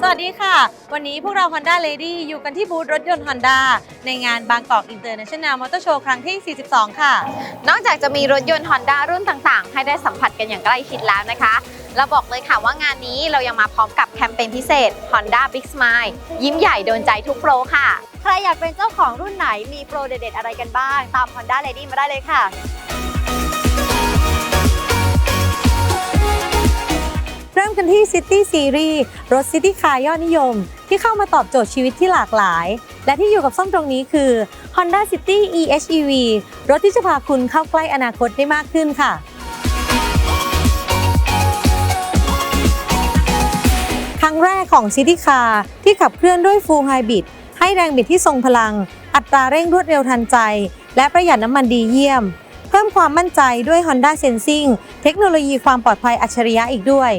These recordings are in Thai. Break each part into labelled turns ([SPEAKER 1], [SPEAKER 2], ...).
[SPEAKER 1] สวัสดีค่ะ วันนี้พวกเรา Honda Lady อยู่กันที่บูธรถยนต์ Honda ในงานบางกอก International Motor Show ครั้งที่ 42 ค่ะ
[SPEAKER 2] นอกจากจะมีรถยนต์ Honda รุ่นต่างๆ ให้ได้สัมผัสกันอย่างใกล้ชิดแล้วนะคะ เราบอกเลยค่ะว่างานนี้เรายังมาพร้อมกับแคมเปญพิเศษ Honda Big Smile ยิ้มใหญ่โดนใจทุกโปรค่ะ
[SPEAKER 3] ใครอยากเป็นเจ้าของรุ่นไหนมีโปรเด็ดๆอะไรกันบ้าง ตาม Honda Lady มาได้เลยค่ะ
[SPEAKER 1] เริ่มกันที่ City Series รถ City Car ยอดนิยม ที่เข้ามาตอบโจทย์ชีวิตที่หลากหลาย และที่อยู่กับส้มตรงนี้คือ Honda City EHEV รถที่จะพาคุณเข้าใกล้อนาคตได้มากขึ้นค่ะครั้งแรกของ City Car ที่ขับเคลื่อนด้วย Full Hybrid ให้แรงบิดที่ทรงพลัง อัตราเร่งรวดเร็วทันใจ และประหยัดน้ำมันดีเยี่ยม เพิ่มความมั่นใจด้วย Honda Sensing เทคโนโลยีความปลอดภัยอัจฉริยะอีกด้วย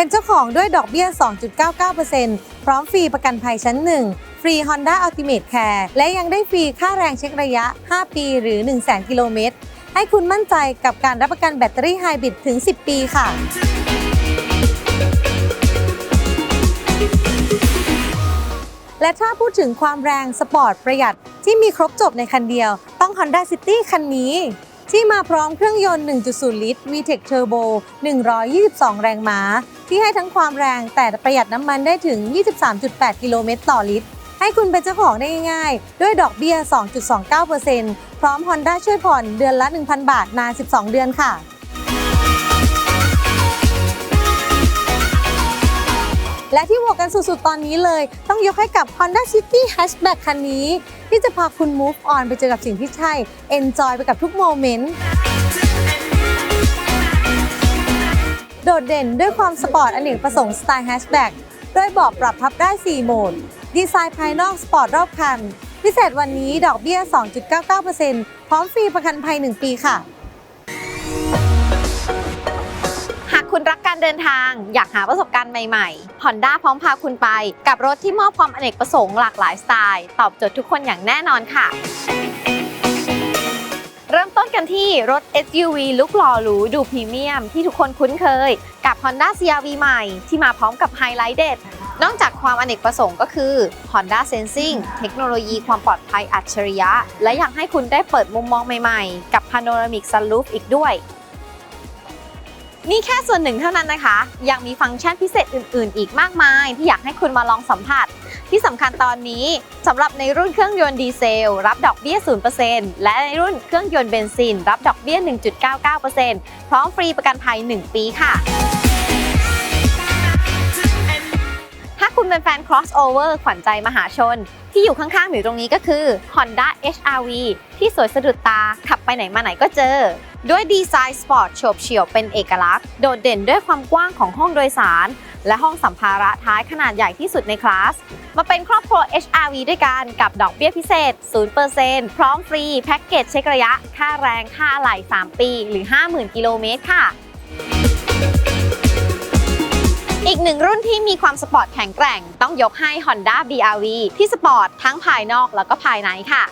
[SPEAKER 1] เป็นเจ้าของด้วยดอกเบี้ย 2.99%พร้อมฟรีประกันภัยชั้น 1 ฟรี Honda Ultimate Care และยังได้ฟรีค่าแรงเช็คระยะ 5 ปีหรือ 100,000 กิโลเมตร ให้คุณมั่นใจกับการรับประกันแบตเตอรี่ไฮบริดถึง 10 ปีค่ะและถ้าพูดถึงความแรงสปอร์ตประหยัดที่มีครบจบในคันเดียว ต้อง Honda City คันนี้ ที่มาพร้อมเครื่องยนต์ 1.0 ลิตร VTEC Turbo 122 แรงม้า ที่ให้ทั้งความแรงแต่ประหยัดน้ำมันได้ถึง 23.8 กิโลเมตรต่อลิตร ให้คุณเป็นเจ้าของได้ง่ายๆ ด้วยดอกเบี้ย 2.29%พร้อม Honda ช่วยผ่อนเดือนละ 1,000 บาทนาน 12 เดือนค่ะ และที่บวกกันสุดๆ ตอนนี้เลย ต้องยกให้กับ Honda City Hatchback คันนี้ ที่จะพาคุณ move on ไปเจอกับสิ่งที่ใช่ enjoy ไปกับทุกโมเมนต์โดดเด่นด้วยความสปอร์ตอเนกประสงค์สไตล์แฮชแบ็กด้วยเบาะปรับพับได้ 4 โหมด ดีไซน์ภายนอกสปอร์ตรอบคัน พิเศษวันนี้ดอกเบี้ย 2.99%พร้อมฟรีประกันภัย 1 ปีค่ะ
[SPEAKER 2] คุณรักการเดินทาง อยากหาประสบการณ์ใหม่ๆ Honda พร้อมพาคุณไป กับรถที่มอบความอเนกประสงค์หลากหลายสไตล์ ตอบโจทย์ทุกคนอย่างแน่นอนค่ะ เริ่มต้นกันที่รถ SUV ลุกหล่อหรูดูพรีเมียม ที่ทุกคนคุ้นเคย กับ Honda CR-V ใหม่ ที่มาพร้อมกับไฮไลท์เด็ดนอกจากความอเนกประสงค์ก็คือ Honda Sensing เทคโนโลยีความปลอดภัยอัจฉริยะ และยังให้คุณได้เปิดมุมมองใหม่ๆ กับ Panoramic Sunroof อีกด้วย นี่แค่ส่วนหนึ่งเท่านั้นนะคะ ยังมีฟังก์ชันพิเศษอื่น ๆ อีกมากมาย ที่อยากให้คุณมาลองสัมผัส ที่สำคัญตอนนี้สำหรับในรุ่นเครื่องยนต์ดีเซล รับดอกเบี้ย 0%และในรุ่นเครื่องยนต์เบนซิน รับดอกเบี้ย 1.99%พร้อมฟรีประกันภัย 1 ปีค่ะ คุณเป็นแฟน crossover ขวัญใจมหาชน ที่อยู่ข้างๆอยู่ตรงนี้ก็คือ Honda HRV ที่สวยสะดุดตา ขับไปไหนมาไหนก็เจอ ด้วยดีไซน์สปอร์ตโฉบเฉี่ยวเป็นเอกลักษณ์ โดดเด่นด้วยความกว้างของห้องโดยสาร และห้องสัมภาระท้ายขนาดใหญ่ที่สุดในคลาส มาเป็นครอบครัว HRV ด้วยกันกับดอกเบี้ยพิเศษ 0%พร้อมฟรีแพ็กเกจเช็คระยะ ค่าแรงค่าอะไหล่3ปี หรือ 50,000 กิโลเมตรค่ะ อีกหนึ่งรุ่นที่มีความสปอร์ตแข็งแกร่ง ต้องยกให้ Honda BRV ที่สปอร์ตทั้งภายนอกแล้วก็ภายในค่ะ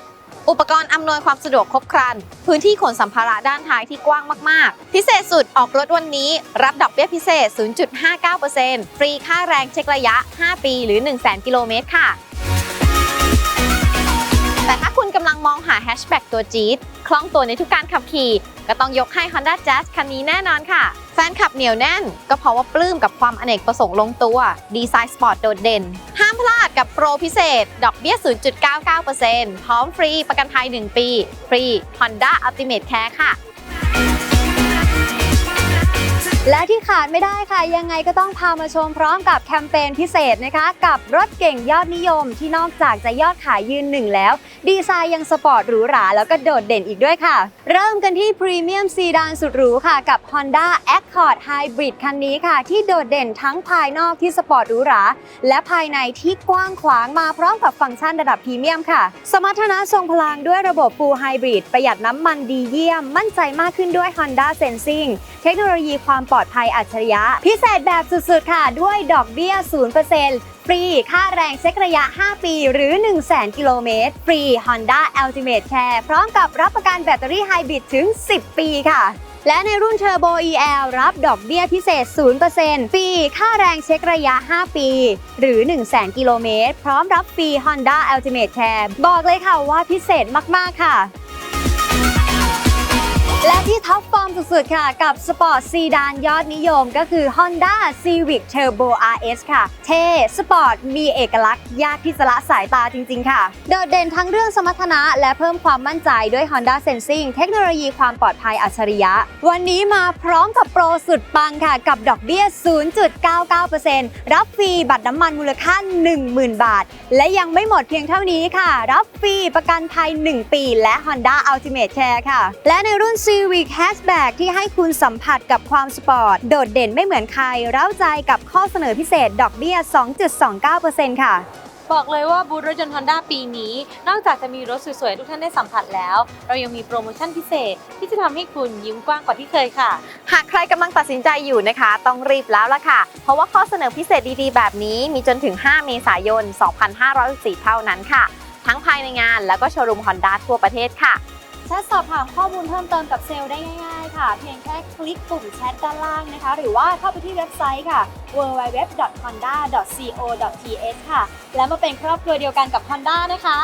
[SPEAKER 2] อุปกรณ์อำนวยความสะดวกครบครัน พื้นที่ขนสัมภาระด้านท้ายที่กว้างมาก ๆ พิเศษสุดออกรถวันนี้ รับดอกเบี้ยพิเศษ 0.59%ฟรีค่าแรงเช็คระยะ 5 ปีหรือ 100,000กิโลเมตรค่ะ คุณกำลังมองหาแฮชแบ็กตัวจี๊ดคล่องตัวในทุกการขับขี่ ก็ต้องยกให้ Honda Jazz คันนี้แน่นอนค่ะ แฟนขับเหนียวแน่น ก็เพราะว่าปลื้มกับความอเนกประสงค์ลงตัว ดีไซน์สปอร์ตโดดเด่น ห้ามพลาดกับโปรพิเศษ ดอกเบี้ย 0.99%พร้อมฟรีประกันภัย 1 ปี ฟรี Honda Ultimate Care ค่ะ
[SPEAKER 3] และที่ขาดไม่ได้ค่ะ ยังไงก็ต้องพามาชมพร้อมกับแคมเปญพิเศษนะคะ กับรถเก่งยอดนิยมที่นอกจากจะยอดขายยืนหนึ่งแล้ว ดีไซน์ยังสปอร์ตหรูหรา แล้วก็โดดเด่นอีกด้วยค่ะ เริ่มกันที่พรีเมียมซีดานสุดหรูค่ะ กับ Honda Accord Hybrid คันนี้ค่ะ ที่โดดเด่นทั้งภายนอกที่สปอร์ตหรูหรา และภายในที่กว้างขวางมาพร้อมกับฟังก์ชันระดับพรีเมียมค่ะ สมรรถนะทรงพลังด้วยระบบ Full Hybrid ประหยัดน้ำมันดีเยี่ยม มั่นใจมากขึ้นด้วย Honda Sensing เทคโนโลยีความปลอดอดภัยอัจฉริยะ พิเศษแบบสุดๆ ค่ะ ด้วยดอกเบี้ย 0%ฟรี ค่าแรงเช็คระยะ 5 ปีหรือ 100,000 กิโลเมตร ฟรี Honda Ultimate Care พร้อมกับรับประกันแบตเตอรี่ไฮบริดถึง 10 ปีค่ะและในรุ่น Turbo EL รับดอกเบี้ยพิเศษ 0%ฟรี ค่าแรงเช็คระยะ 5 ปี หรือ100,000 กิโลเมตร พร้อมรับฟรี Honda Ultimate Care บอกเลยค่ะว่าพิเศษมาก ๆ ค่ะ และที่ท็อปฟอร์มสุดๆ ค่ะ กับสปอร์ตซีดานยอดนิยมก็คือ Honda Civic Turbo RS ค่ะ เท่สปอร์ตมีเอกลักษณ์ ยากที่จะละสายตาจริงๆ ค่ะ โดดเด่นทั้งเรื่องสมรรถนะและเพิ่มความมั่นใจด้วย Honda Sensing เทคโนโลยีความปลอดภัยอัจฉริยะ วันนี้มาพร้อมกับโปรสุดปังค่ะ กับดอกเบี้ย 0.99%รับฟรีบัตรน้ำมันมูลค่า 10,000 บาท และยังไม่หมดเพียงเท่านี้ค่ะ รับฟรีประกันภัย 1 ปี และ Honda Ultimate Care ค่ะ และในรุ่น Civic Hatchback ที่ให้คุณสัมผัสกับความสปอร์ต โดดเด่นไม่เหมือนใคร เร้าใจกับข้อเสนอพิเศษ ดอกเบี้ย 2.29%ค่ะ
[SPEAKER 1] บอกเลยว่าบูธรถยนต์ Honda ปีนี้ นอกจากจะมีรถสวยๆ ทุกท่านได้สัมผัสแล้ว เรายังมีโปรโมชั่นพิเศษ ที่จะทำให้คุณยิ้มกว้างกว่าที่เคยค่ะ
[SPEAKER 2] หากใครกำลังตัดสินใจอยู่นะคะ ต้องรีบแล้วล่ะค่ะ เพราะว่าข้อเสนอพิเศษดีๆ แบบนี้มีจนถึง 5 เมษายน 2564เท่านั้นค่ะ ทั้งภายในงานแล้วก็โชว์รูม Honda ทั่วประเทศค่ะ
[SPEAKER 3] แชทสอบถามข้อมูลเพิ่มเติมกับเซลล์ได้ง่ายๆค่ะ เพียงแค่คลิกปุ่มแชทด้านล่างนะคะ หรือว่าเข้าไปที่เว็บไซต์ค่ะ www.honda.co.th ค่ะ แล้วมาเป็นครอบครัวเดียวกันกับ Honda นะคะ